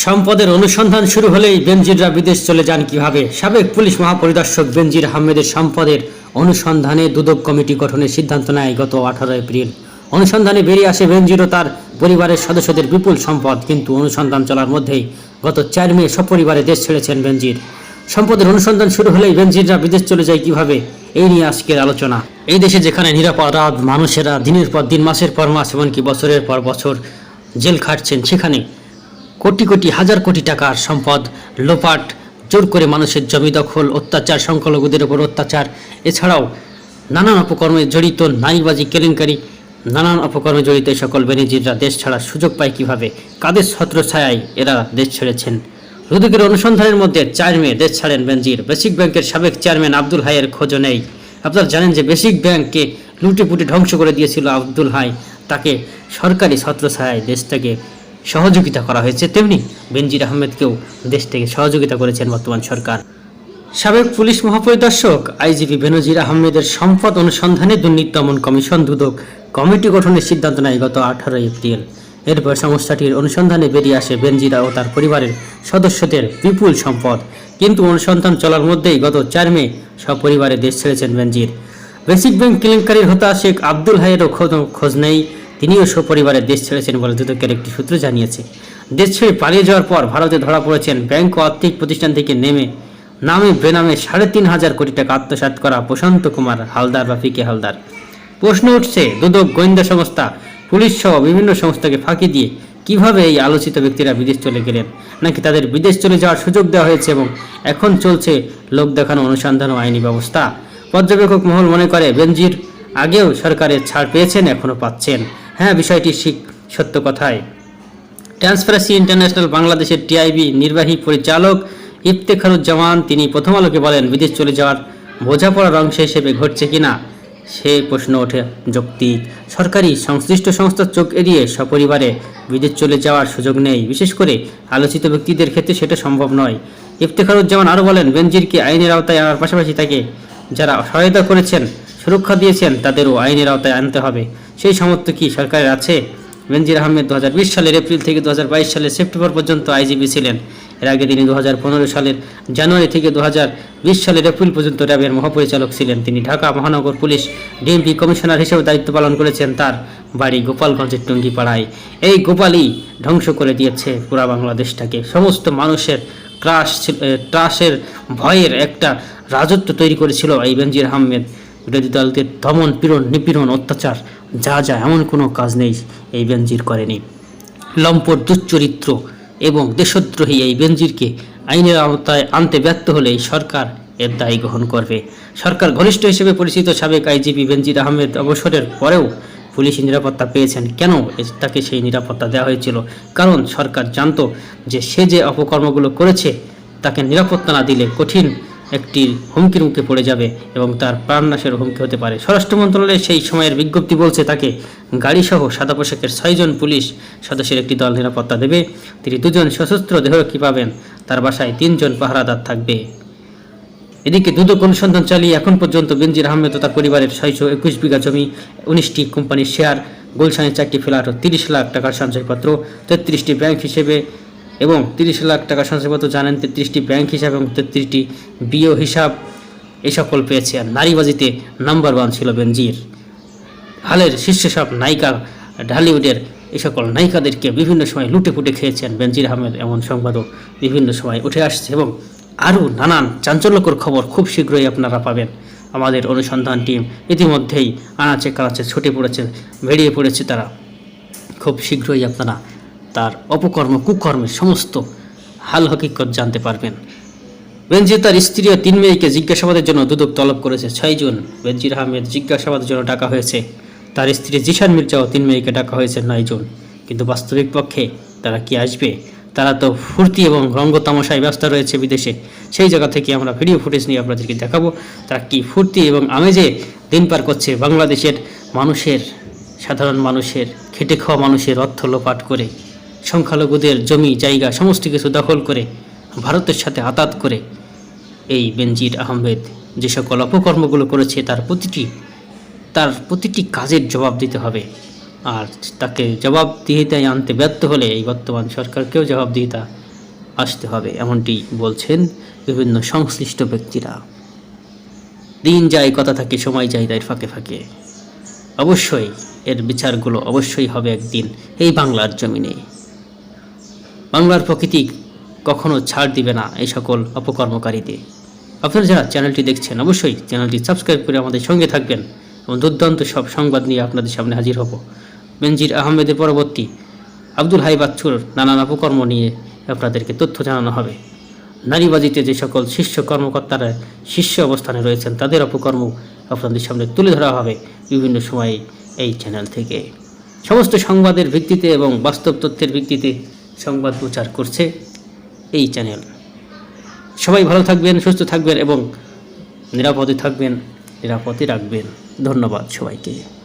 সম্পদের অনুসন্ধান শুরু হলেই বেনজিররা বিদেশ চলে যান কীভাবে? সাবেক পুলিশ মহাপরিদর্শক বেনজির আহমেদের সম্পদের অনুসন্ধানে দুদক কমিটি গঠনের সিদ্ধান্ত নেয় গত আঠারো এপ্রিল। অনুসন্ধানে বেরিয়ে আসে বেনজির ও তার পরিবারের সদস্যদের বিপুল সম্পদ, কিন্তু অনুসন্ধান চলার মধ্যেই গত চার মে সপরিবারে দেশ ছেড়েছেন বেনজির। সম্পদের অনুসন্ধান শুরু হলেই বেনজিররা বিদেশ চলে যায় কীভাবে? এই নিয়ে আজকের আলোচনা। এই দেশে যেখানে নিরাপরাধ মানুষেরা দিনের পর দিন, মাসের পর মাস, এমনকি বছরের পর বছর জেল খাটছেন, সেখানে কোটি কোটি হাজার কোটি টাকার সম্পদ লোপাট, জোর করে মানুষের জমি দখল, অত্যাচার, সংখ্যালঘুদের উপর অত্যাচার। এছাড়াও নানান অপকর্মে জড়িত নারীবাজি, কেলেঙ্কারি, নানান অপকর্মে জড়িত এই সকল বেনিজিররা দেশ ছাড়ার সুযোগ পায় কীভাবে? কাদের ছত্রছায়ায় এরা দেশ ছেড়েছেন? রুদিকের অনুসন্ধানের মধ্যে চার মে দেশ ছাড়েন বেনজির। বেসিক ব্যাংকের সাবেক চেয়ারম্যান আব্দুল হাইয়ের খোঁজও নেই। আপনারা জানেন যে বেসিক ব্যাংককে লুটেপুটে ধ্বংস করে দিয়েছিল আব্দুল হাই। তাকে সরকারি ছত্রছায়ায় দেশ থেকে সহযোগিতা করা হয়েছে, তেমনি বেনজির আহমেদকেও দেশ থেকে সহযোগিতা করেছেন বর্তমান সরকার। সাবেক পুলিশ মহাপরিদর্শক আইজিপি বেনজির আহমেদের সম্পদ অনুসন্ধানে দুর্নীতি দমন কমিশন দুদক কমিটি গঠনের সিদ্ধান্ত নেয় গত আঠারো এপ্রিল। এরপর সংস্থাটির অনুসন্ধানে বেরিয়ে আসে বেনজিরা ও তার পরিবারের সদস্যদের বিপুল সম্পদ। কিন্তু অনুসন্ধান চলার মধ্যেই গত চার মে সপরিবারে দেশ ছেড়েছেন বেনজির। বেসিক ব্যাংক কেলেঙ্কারির হতা শেখ আব্দুল হাইয়েরও খোঁজ- খোঁজ নেই। তিনিও সপরিবারে দেশ ছেড়েছেন বলে দুদকের একটি সূত্র জানিয়েছে। দেশ ছেড়ে পালিয়ে যাওয়ার পর ভারতে ধরা পড়েছেন ব্যাংক ও আর্থিক প্রতিষ্ঠান থেকে নেমে নামে বেনামে সাড়ে তিন হাজার কোটি টাকা আত্মসাৎ করা প্রশান্ত কুমার হালদার বা পিকে হালদার। প্রশ্ন উঠছে, দুদক গোয়েন্দা সংস্থা, পুলিশ সহ বিভিন্ন সংস্থাকে ফাঁকি দিয়ে কীভাবে এই আলোচিত ব্যক্তিরা বিদেশ চলে গেলেন? নাকি তাদের বিদেশ চলে যাওয়ার সুযোগ দেওয়া হয়েছে এবং এখন চলছে লোক দেখানো অনুসন্ধান ও আইনি ব্যবস্থা? পর্যবেক্ষক মহল মনে করে, বেনজির আগেও সরকারের ছাড় পেয়েছেন, এখনও পাচ্ছেন। হ্যাঁ বিষয়টি শিক সত্য কথায় ট্রান্সপারেন্সি ইন্টারন্যাশনাল বাংলাদেশের টিআইবি নির্বাহী পরিচালক ইফতেখারুজ্জামান, তিনি প্রথম আলোকে বলেন, বিদেশ চলে যাওয়ার বোঝাপড়ার অংশ হিসেবে ঘটছে কিনা সে প্রশ্ন ওঠে। যৌক্তিক সরকারি সংশ্লিষ্ট সংস্থার চোখ এড়িয়ে সপরিবারে বিদেশ চলে যাওয়ার সুযোগ নেই। বিশেষ করে আলোচিত ব্যক্তিদের ক্ষেত্রে সেটা সম্ভব নয়। ইফতেখারুজ্জামান আরও বলেন বেনজিরকে আইনের আওতায় আনার পাশাপাশি তাকে যারা সহায়তা করেছেন, সুরক্ষা দিয়েছেন, তাদেরও আইনের আওতায় আনতে হবে। সেই সামর্থ্য কি সরকারের আছে? বেনজির আহমেদ দু হাজার বিশ সালের এপ্রিল থেকে দু হাজার বাইশ সালের সেপ্টেম্বর পর্যন্ত আইজিপি ছিলেন। এর আগে তিনি দু হাজার পনেরো সালের জানুয়ারি থেকে দু হাজার বিশ সালের এপ্রিল পর্যন্ত র্যাবের মহাপরিচালক ছিলেন। তিনি ঢাকা মহানগর পুলিশ ডিএমপি কমিশনার হিসেবে দায়িত্ব পালন করেছেন তার বাড়ি গোপালগঞ্জের টুঙ্গিপাড়ায়। এই গোপালই ধ্বংস করে দিয়েছে পুরা বাংলাদেশটাকে। সমস্ত মানুষের ক্রাশ ট্রাসের ভয়ের একটা রাজত্ব তৈরি করেছিল এই বেনজির আহমেদ। বিরোধী দলদের দমন, পীড়ন, নিপীড়ন, অত্যাচার, যা যা এমন কোনো কাজ নেই, এই বেনজির করেনি। লম্পট, দুশ্চরিত্র এবং দেশদ্রোহী এই বেনজিরকে আইনের আওতায় আনতে ব্যর্থ হলে এই সরকার এর দায়ী গ্রহণ করবে। সরকার ঘনিষ্ঠ হিসেবে পরিচিত সাবেক আইজিপি বেনজির আহমেদ অবসরের পরেও পুলিশ নিরাপত্তা পেয়েছেন। কেন তাকে সেই নিরাপত্তা দেওয়া হয়েছিল? কারণ সরকার জানতো যে সে যে অপকর্মগুলো করেছে, তাকে নিরাপত্তা না দিলে কঠিন একটি হুমকির মুখে পড়ে যাবে এবং তার প্রাণনাশের হুমকি হতে পারে। স্বরাষ্ট্র মন্ত্রণালয়ের সেই সময়ের বিজ্ঞপ্তি বলছে তাকে গাড়িসহ সাদা পোশাকের ছয়জন পুলিশ সদস্যের একটি দল নিরাপত্তা দেবে। তিনি দুজন সশস্ত্র দেহরক্ষী পাবেন। তার বাসায় তিনজন পাহারাদার থাকবে। এদিকে দুদক অনুসন্ধান চালিয়ে এখন পর্যন্ত বেনজির আহমেদ ও তার পরিবারের ছয়শো একুশ বিঘা জমি, উনিশটি কোম্পানির শেয়ার, গুলশানের চারটি ফ্ল্যাট ও তিরিশ লাখ টাকার সঞ্চয়পত্র, তেত্রিশটি ব্যাংক হিসেবে এবং তিরিশ লাখ টাকা সঞ্চয়পত্র জানেন তেত্রিশটি ব্যাংক হিসাব এবং তেত্রিশটি বিও হিসাব। এই সকল পেয়েছে আর নারীবাজিতে নাম্বার ওয়ান ছিল বেনজির। হালের শীর্ষ সব নায়িকা ঢালিউডের এই সকল নায়িকাদেরকে বিভিন্ন সময় লুটে পুটে খেয়েছেন বেনজির আহমেদ এমন সংবাদও বিভিন্ন সময় উঠে আসছে এবং আরও নানান চাঞ্চল্যকর খবর খুব শীঘ্রই আপনারা পাবেন। আমাদের অনুসন্ধান টিম ইতিমধ্যেই আনাচে কানাচে ছুটে পড়েছে, বেরিয়ে পড়েছে তারা। খুব শীঘ্রই আপনারা তার অপকর্ম কুকর্মের সমস্ত হাল হকিকত জানতে পারবেন। বেনজির তার স্ত্রী ও তিন মেয়েকে জিজ্ঞাসাবাদের জন্য দুদক তলব করেছে। ছয় জন বেনজির আহমেদ জিজ্ঞাসাবাদের জন্য ডাকা হয়েছে। তার স্ত্রী জিশান মির্জা ও তিন মেয়েকে ডাকা হয়েছে নয় জন। কিন্তু বাস্তবিক পক্ষে তারা কি আসবে? তারা তো ফুর্তি এবং রঙ্গ তামাশায় ব্যস্ত রয়েছে বিদেশে। সেই জায়গা থেকে আমরা ভিডিও ফুটেজ নিয়ে আপনাদেরকে দেখাবো তারা কি ফুর্তি এবং আমেজে দিন পার করছে বাংলাদেশের মানুষের, সাধারণ মানুষের, খেটে খাওয়া মানুষের অর্থ লোপাট করে। সংখ্যালঘুদের জমি, জায়গা, সমস্ত কিছু দখল করে ভারতের সাথে আতাত করে এই বেনজির আহমেদ যে সকল অপকর্মগুলো করেছে, তার প্রতিটি তার প্রতিটি কাজের জবাব দিতে হবে। আর তাকে জবাবদিহিতায় আনতে ব্যর্থ হলে এই বর্তমান সরকারকেও জবাবদিহিতা আসতে হবে, এমনটি বলছেন বিভিন্ন সংশ্লিষ্ট ব্যক্তিরা। দিন যায়, কথা থাকে, সময় যায় তাই ফাঁকে ফাঁকে। অবশ্যই এর বিচারগুলো অবশ্যই হবে একদিন এই বাংলার জমিনে। বাংলার প্রকৃতি কখনো ছাড় দিবে না এই সকল অপকর্মকারীদের। আপনারা যারা চ্যানেলটি দেখছেন, অবশ্যই চ্যানেলটি সাবস্ক্রাইব করে আমাদের সঙ্গে থাকবেন এবং দুর্দান্ত সব সংবাদ নিয়ে আপনাদের সামনে হাজির হব। বেনজির আহমেদের পরবর্তী আব্দুল হাই বাচ্চুর নানান অপকর্ম নিয়ে আপনাদেরকে তথ্য জানানো হবে। নারীবাজিতে যে সকল শীর্ষ কর্মকর্তারা শীর্ষ অবস্থানে রয়েছেন, তাদের অপকর্ম আপনাদের সামনে তুলে ধরা হবে বিভিন্ন সময়ে এই চ্যানেল থেকে। সমস্ত সংবাদের ভিত্তিতে এবং বাস্তব তথ্যের ভিত্তিতে সংবাদ প্রচার করছে এই চ্যানেল। সবাই ভালো থাকবেন, সুস্থ থাকবেন এবং নিরাপদে থাকবেন, নিরাপদে রাখবেন। ধন্যবাদ সবাইকে।